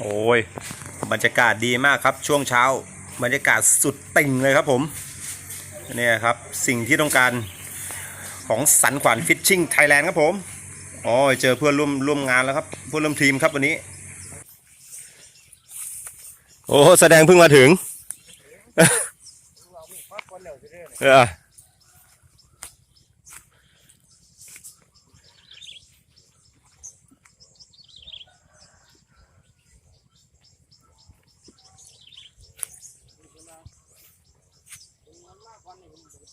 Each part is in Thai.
โอ้ยบรรยากาศดีมากครับช่วงเช้า บรรยากาศสุดติ่งเลยครับผมเนี่ยครับสิ่งที่ต้องการของสันขวานฟิชชิ่งไทยแลนด์ครับผมอ๋อเจอเพื่อนร่วมร่วมงานแล้วครับเพื่อนร่วมทีมครับวันนี้ โอ้แสดงเพิ่งมาถึงเออ ต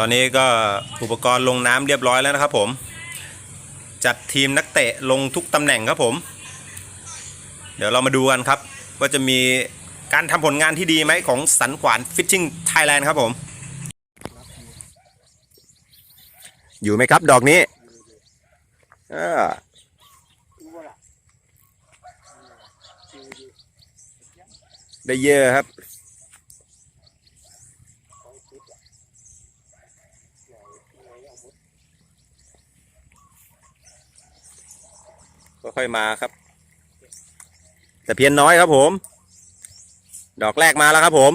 อนนี้ก็อุปกรณ์ลงน้ำเรียบร้อยแล้วนะครับผม จัดทีมนักเตะลงทุกตำแหน่งครับผม เดี๋ยวเรามาดูกันครับ ว่าจะมีการทำผลงานที่ดีไหมของสันขวานฟิชชิ่งไทยแลนด์ครับผม อยู่ไหมครับ ดอกนี้อได้เยอะครับ ก็ค่อยมาครับ แต่เพียนน้อยครับผม ดอกแรกมาแล้วครับผม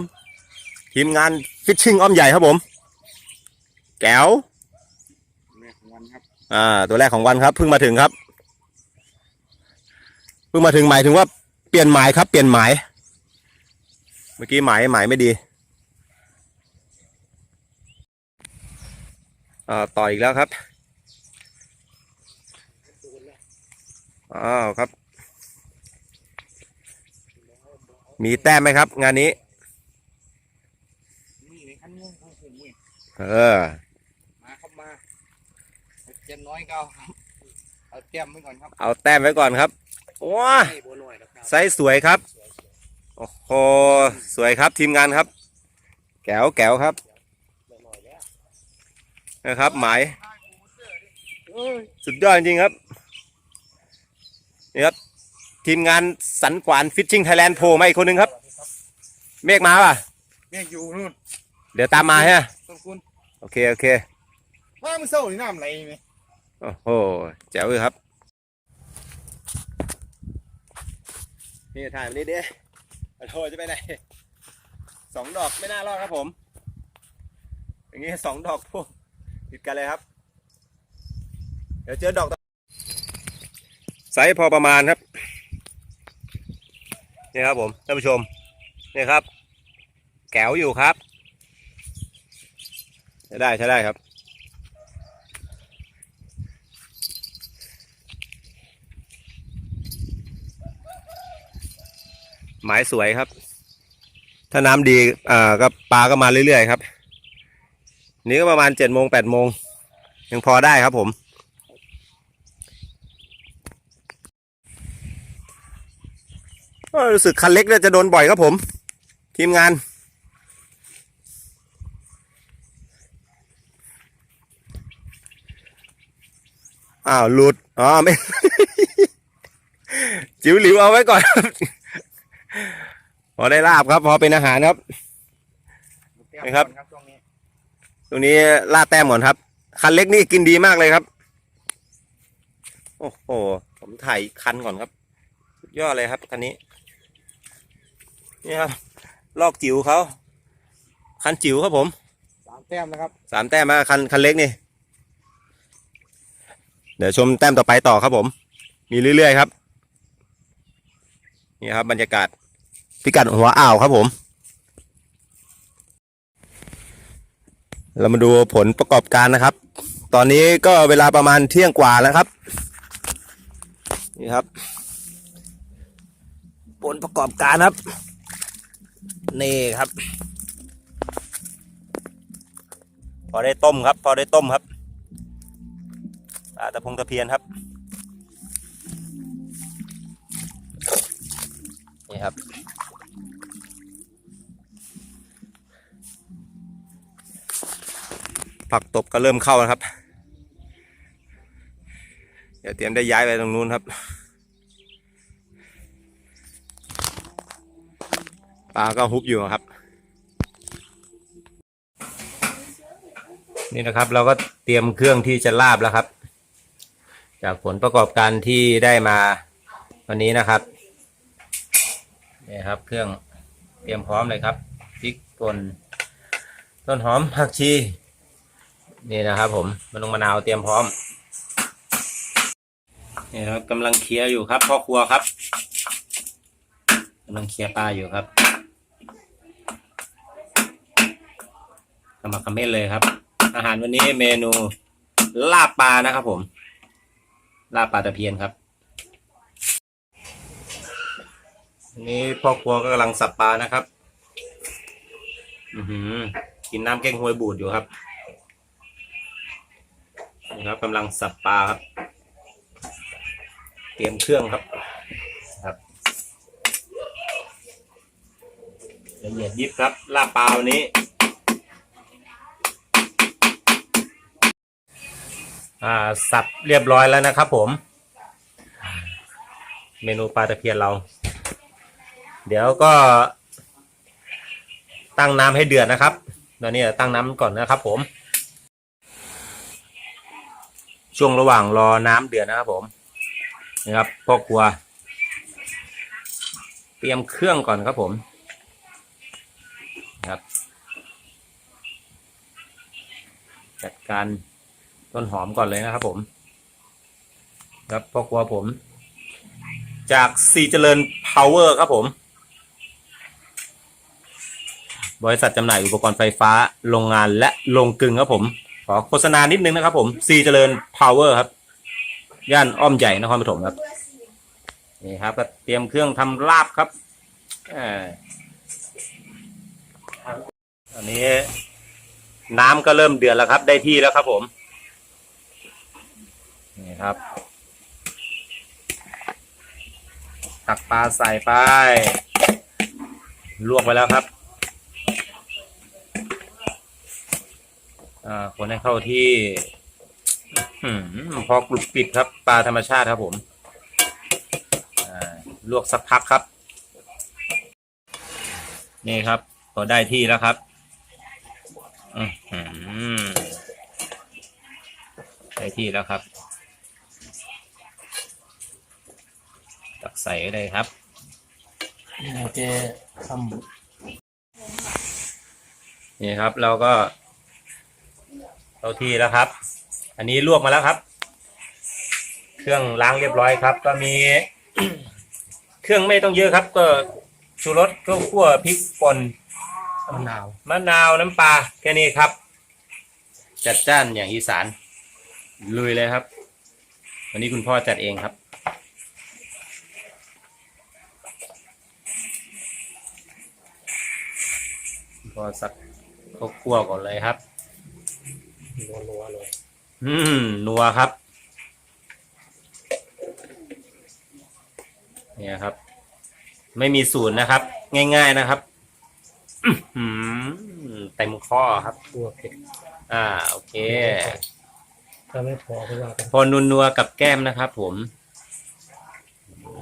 ทีมงานฟิชชิ่งอ้อมใหญ่ครับผม แก้ว อ่า ตัวแรกของวันครับเพิ่งมาถึงครับเพิ่งมาถึงหมายถึงว่าเปลี่ยนหมายครับ เปลี่ยนหมาย เมื่อกี้หมายหมายไม่ดีอ่าต่ออีกแล้วครับอ้าวครับ มีแต้มไหมครับ งานนี้ เออ เจ็ดน้อยก็เอาครับเอาเตรียมไว้ก่อนครับเอาแต้มไว้ก่อนครับว้าให้บัวหน่อยนะครับไซส์สวยครับ โอ้โห สวยครับทีมงานครับ แก้วแก้วครับบัวหน่อยแล้วนะครับ หมายเอ้ยสุดยอดจริงๆครับนี่ครับทีมงานสันกวานฟิชชิ่งไทยแลนด์โผล่มาอีกคนหนึ่งครับ เมฆมาป่ะแม่งอยู่นู่นเดี๋ยวตามมาฮะต้นคุณโอเค โอเค ว่ามันเศร้าหรือน้ำไหลไหม โอ้โหแจ๋วเลยครับนี่ถ่ายมานี่ดิโทรจะไปไหนสองดอกไม่น่ารอดครับผม อย่างงี้สองดอกพวกติดกันเลยครับ เดี๋ยวเจอดอกต่อไซส์พอประมาณครับนี่ครับผมท่านผู้ชมนี่ครับ แก้วอยู่ครับ ใช้ได้ใช้ได้ครับ หมายสวยครับ ถ้าน้ำดีอ่าก็ปลาก็มาเรื่อยๆครับ นี่ก็ประมาณเจ็ดโมงแปดโมงยังพอได้ครับผมรู้สึกคันเล็กเนี่ยจะโดนบ่อยครับผม ทีมงาน อ้าวหลุด อ๋อไม่ จิ๋วหลิวเอาไว้ก่อน พอได้ลาบครับ พอเป็นอาหารครับเตรียมนะครับก่อนช่วงนี้ตรงนี้ล่าแต้มก่อนครับ คันเล็กนี่กินดีมากเลยครับ โอ้โห ผมถ่ายคันก่อนครับสุดยอดเลยครับคันนี้ นี่ครับ ลอกจิ๋วเขา คันจิ๋วครับผม สามแต้มนะครับ สามแต้มมาคันคันเล็กนี่ เดี๋ยวชมแต้มต่อไปต่อครับผม มีเรื่อยๆครับ นี่ครับบรรยากาศ พิกัดหัวอ่าวครับผม เรามาดูผลประกอบการนะครับ ตอนนี้ก็เวลาประมาณเที่ยงกว่าแล้วครับ นี่ครับ ผลประกอบการครับ นี่ครับ พอได้ต้มครับ พอได้ต้มครับปลาตะพงตะเพียนครับ นี่ครับ ผักตบก็เริ่มเข้าแล้วครับ เดี๋ยวเตรียมได้ย้ายไปตรงนู้นครับ ปลาก็ฮุบอยู่ครับ นี่นะครับเราก็เตรียมเครื่องที่จะลาบแล้วครับ จากผลประกอบการที่ได้มาวันนี้นะครับนี่ครับ เครื่องเตรียมพร้อมเลยครับพริกป่นต้นหอมผักชี นี่นะครับผมมันลงมะนาวเตรียมพร้อมนี่ครับกำลังเคลียร์อยู่ครับพ่อครัวครับกำลังเคลียร์ปลาอยู่ครับกำลังคอมเมนต์เลยครับ อาหารวันนี้เมนูลาบปลานะครับผม ลาบปลาตะเพียนครับนนี้พ่อครัวก็กำลังสับปลานะครับ อือหือกินน้ำแกงฮวยบูดอยู่ครับ นี่ครับกำลังสับปลาครับ เตรียมเครื่องครับครับละเอียดยิบครับลาบปลาวันนี้อ่าสับเรียบร้อยแล้วนะครับผม เมนูปลาตะเพียนเรา เดี๋ยวก็ ตั้งน้ำให้เดือดนะครับตอนนี้ตั้งน้ำก่อนนะครับผม ช่วงระหว่างรอน้ำเดือดนะครับผมนะครับพ่อครัว เตรียมเครื่องก่อนครับผมนะครับ จัดการต้นหอมก่อนเลยนะครับผม ครับพ่อครัวผม จากสีเจริญพาวเวอร์ครับผม บริษัทจำหน่ายอุปกรณ์ไฟฟ้า โรงงานและโรงกลึงครับผม ขอโฆษณานิดนึงนะครับผมซีเจริญพาวเวอร์ครับ ย่านอ้อมใหญ่นครปฐมครับ นี่ครับ ก็เตรียมเครื่องทำลาบครับอ่าอันนี้น้ำก็เริ่มเดือดแล้วครับ ได้ที่แล้วครับผม นี่ครับ ตักปลาใส่ไป ลวกไปแล้วครับ อ่า คนให้เข้าที่อืมพอกรุบกริบครับ ปลาธรรมชาติครับผมอ่าลวกสักพักครับ นี่ครับพอได้ที่แล้วครับอือหือได้ที่แล้วครับ ตักใส่เลยครับเราจะทนี่ครับเราก็ เข้าที่แล้วครับ อันนี้ลวกมาแล้วครับ เครื่องล้างเรียบร้อยครับ ก็มี เครื่องไม่ต้องเยอะครับ ก็ชูรสข้าวคั่วพริกป่นำมะนาวมะนาวน้ำปลาแค่นี้ครับ จัดจ้านอย่างอีสานลุยเลยครับ วันนี้คุณพ่อจัดเองครับคุณพ่อสักข้าวคั่วก่อนเลยครับ นัวๆเลย อืม นัวครับ เนี่ยครับ ไม่มีสูตรนะครับ ง่าย ๆนะครับอื้อหือเต็มข้อครับตัวเผ็ดอ่า โอเค ถ้าไม่พอก็ว่ากันพอนัวนัวๆกับแก้มนะครับ ผม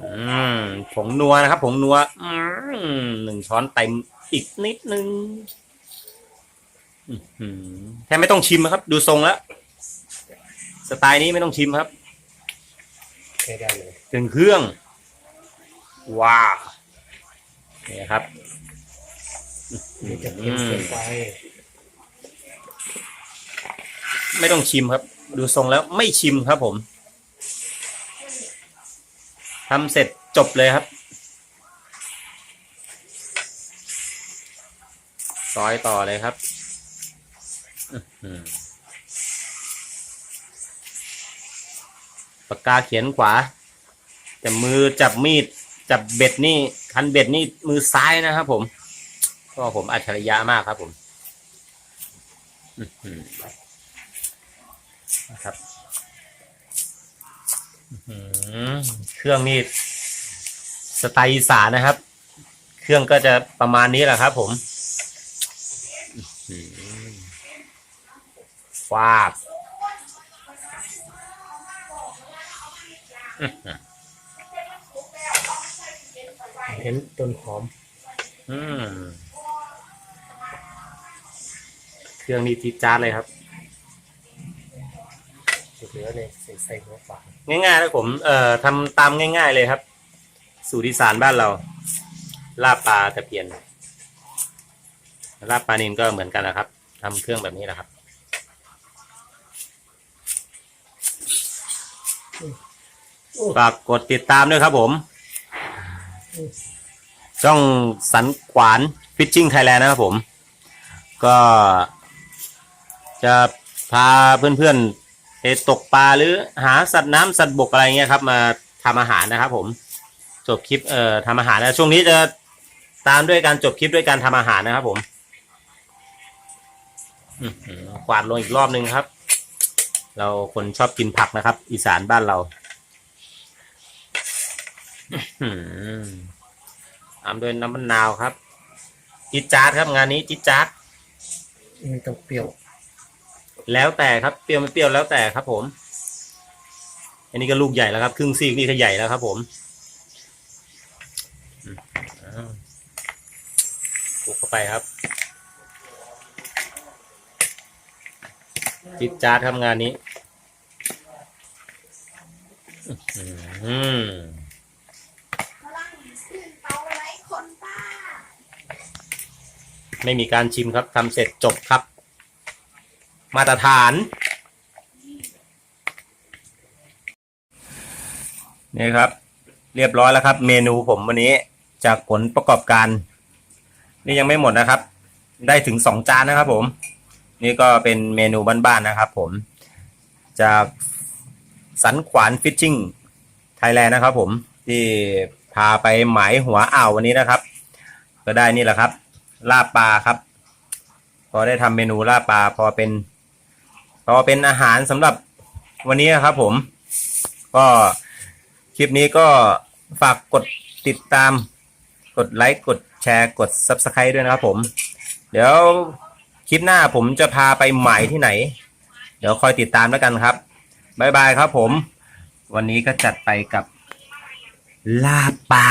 อืมผงนัวนะครับผงนัว อืมหนึ่งช้อนเต็มอีกนิดนึง อื้อหือแค่ไม่ต้องชิมครับ ดูทรงแล้วสไตล์นี้ไม่ต้องชิมครับใช้ได้เลยถึงเครื่อง ว้าวนี่ครับนี่จะเค็มเกินไปไม่ต้องชิมครับ ดูทรงแล้วไม่ชิมครับผมทำเสร็จจบเลยครับซอยต่อเลยครับอื้อหือ ปากกาเขียนขวา แต่มือจับมีด จับเบ็ดนี่ คันเบ็ดนี่มือซ้ายนะครับผม ก็ผมอัจฉริยะมากครับผมอื้อหือนะครับเครื่องนี่สไตล์อีสานนะครับ เครื่องก็จะประมาณนี้แหละครับผมอื้อหือฟาบเห็นต้นหอม อืม เครื่องนี้จี๊ดจ๊าดเลยครับเหลือเลยใส่ใส่หัวปลาง่ายๆนะผม เอ่อทำตามง่าย ๆ เลยครับ สูตรอีสานบ้านเรา ลาบปลาตะเพียน ลาบปลานินก็เหมือนกันนะครับทำเครื่องแบบนี้แหละครับ ฝากกดติดตามด้วยครับผม ช่องสันขวานฟิชชิ่งไทยแลนด์นะครับผม ก็จะพาเพื่อนๆไปตกปลาหรือหาสัตว์น้ำสัตว์บกอะไรเงี้ยครับ มาทำอาหารนะครับผม จบคลิปเอ่อทำอาหารนะช่วงนี้จะตามด้วยการจบคลิปด้วยการทำอาหารนะครับผมอื้อหือกวาดลงอีกรอบนึงครับ เราคนชอบกินผักนะครับ อีสานบ้านเรา ตามด้วยน้ำมะนาวครับจิดจาร์ดครับงานนี้จิดจาร์ดไม่ต้องเปรี้ยว แล้วแต่ครับเปรี้ยวไม่เปรี้ยวแล้วแต่ครับผม อันนี้ก็ลูกใหญ่แล้วครับ ครึ่งซีกนี่ก็ใหญ่แล้วครับ ผมอืมอ้าวคลุกเข้าไปครับจิดจาร์ดทำงานนี้ อื้อหือ ฝรั่งขึ้นเตาไร้คนป้า ไม่มีการชิมครับทำเสร็จจบครับ มาตรฐานนี่ครับ เรียบร้อยแล้วครับ เมนูผมวันนี้จากผลประกอบการ นี่ยังไม่หมดนะครับ ได้ถึงสองจานนะครับ ผม นี่ก็เป็นเมนูบ้านๆนะครับ ผมจากสันขวานฟิชชิ่งไทยแลนด์นะครับ ผมที่พาไปหมายหัวอ่าววันนี้นะครับ ก็ได้นี่แหละครับ ลาบปลาครับ พอได้ทำเมนูลาบปลาพอเป็น พอเป็นอาหารสำหรับวันนี้นะครับผม ก็คลิปนี้ก็ฝากกดติดตาม กดไลค์กดแชร์กด Subscribe ด้วยนะครับผม เดี๋ยวคลิปหน้าผมจะพาไปใหมายที่ไหน เดี๋ยวคอยติดตามแล้วกันครับบ๊ายบายครับผม วันนี้ก็จัดไปกับลาปลา